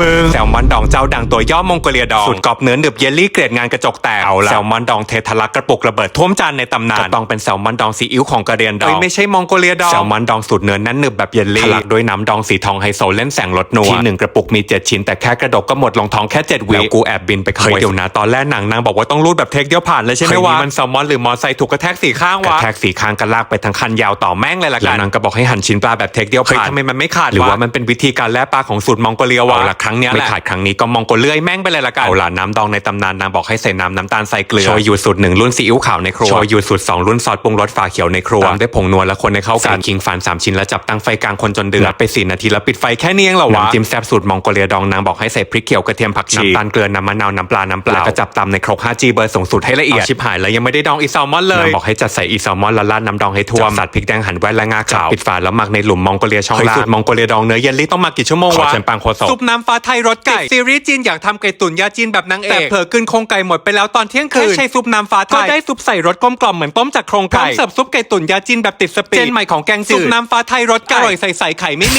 มึงแซลมอนดองเจ้าดังตัวย่อมองโกเลียดองสูตรกรอบเนื้อหนึบเยลลี่เกรดงานกระจกแตกเอาละแซลมอนดองเททะลักกระปุกระเบิดท่วมจานในตำนานก็ต้องเป็นแซลมอนดองซีอิ๊วของกระเรียนดองเอ้ยไม่ใช่มองโกเลียดองแซลมอนดองสูตรเนื้อแน่นหนึบแบบเยลลี่ทะลักด้วยน้ำดองสีทองไฮโซเล่นแสงรสนัวที่หนึ่งกระปุกมี7ชิ้นแต่แค่กระดกก็หมดลงท้องแค่7วิแล้วกูแอบบินไปขโมยเดี๋ยวนะตอนแรกหนังนางบอกว่าต้องรูดแบบเทคเดียวผ่านเลยใช่ไหมวะมันแซลมอนหรือมอไซค์ถูกกระแทกสีข้างวะกระแทกสีข้างกันลากไปทั้งคันยาวต่อแม่งเลยละกันแล้วนางก็บอกให้หั่นชิ้นปลาแบบเทคเดียวผ่านทำไมมันไม่ขาดหรือว่ามันเป็นวิธีการแล่ปลาของสูตรมองโกเลียวะเอาละครั้งเนี้ยไม่ขาดครั้งนี้ก็มองโกเลื่อยแม่งไปเลยละกันเอาละน้ำดองในตำนานนางบอกให้ใส่น้ำน้ำตาลใส่เกลือโชยุสูตรหนึ่งรุ่นซีอิ๊วขาวในครัวโชยุสูตรสองรุ่นซอสปรุงรสฝาเขียวในครัวตามด้วยผงนัวและคนในเข้ากันคิงฝานสามชิ้นแล้วจับตั้งไฟกลางคนจนเดือดไปสี่นาทีแล้วปิดไฟแค่นี้เองเหรอวะน้ำจิ้มแซ่บสูตรมองโกเลียดองนางบอกให้ใส่พริกเขียวกระเทียมผักชีน้ำตาลเกลือน้ำมะนาวน้ำปลาน้ำเปล่าแล้วก็จับตำในครก 5G เบอร์ส่งสูตรให้ละเอียดชิบหายแล้วยังไม่ได้ดองอีแซลมอนเลยนางบอกให้จัดใส่อีแซลมอนและราดน้ำดองให้ท่วมสัดพริกแดงหั่นแว่นและงาขาวปิดฝาแล้วหมักในหลุมมองโกเลียช่องล่างสูตรมองโกเลียดองเนื้อเยลลี่ต้องหมักกี่ชั่วโมงวะขอเชิญปังโคศกซุปน้ำฟ้าไทยรสไก่ซีรีส์จีนอยากทำไก่ตุ๋นยาจีนแบบนางเอกแต่เผลอกินโครงไก่หมดไปแล้วตอนเที่ยงคืนใช้ซุปน้ำฟ้าไทยก็ได้ซุปใส่รสกลมกล่อมเหมือนต้มจากโครงไก่เสิร์ฟซุปไก่ตุ๋นยาจีนแบบติดสปีดเจนใหม่ของแกงจืดซุปน้ำฟ้าไทยรสไก่อร่อยใส่ใส่ไข่ไม่มี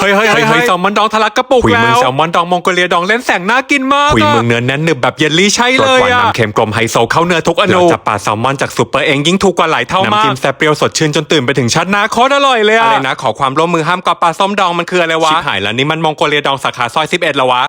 เฮ้ยเฮ้ยเฮ้ยเฮ้ยแซลมอนดองทะลักกระปุกแล้วมึงแซลมอนดองมองโกเลียดองเล่นแสงน่ากินมากคุยมึงเนื้อแน่นหนึบแบบเยลลี่ใช่เลยอะรสหวานน้ำเค็มกลมไฮโซเข้าเนื้อทุกอนูจับปลาแซลมอนจากซูเปอร์เองยิ่งถูกกว่าหลายเท่ามาก น้ำจิ้มแซ่บเปรี้ยวสดชื่นจนตื่นไปถึงชัดหน้าโคตรอร่อยเลยอะอะไรนะขอความร่วมมือห้ามกอบปลาส้มดองมันคืออะไรวะชิบหายแล้วนี่มันมองโกเลียดองสาขาซอย11แล้ววะ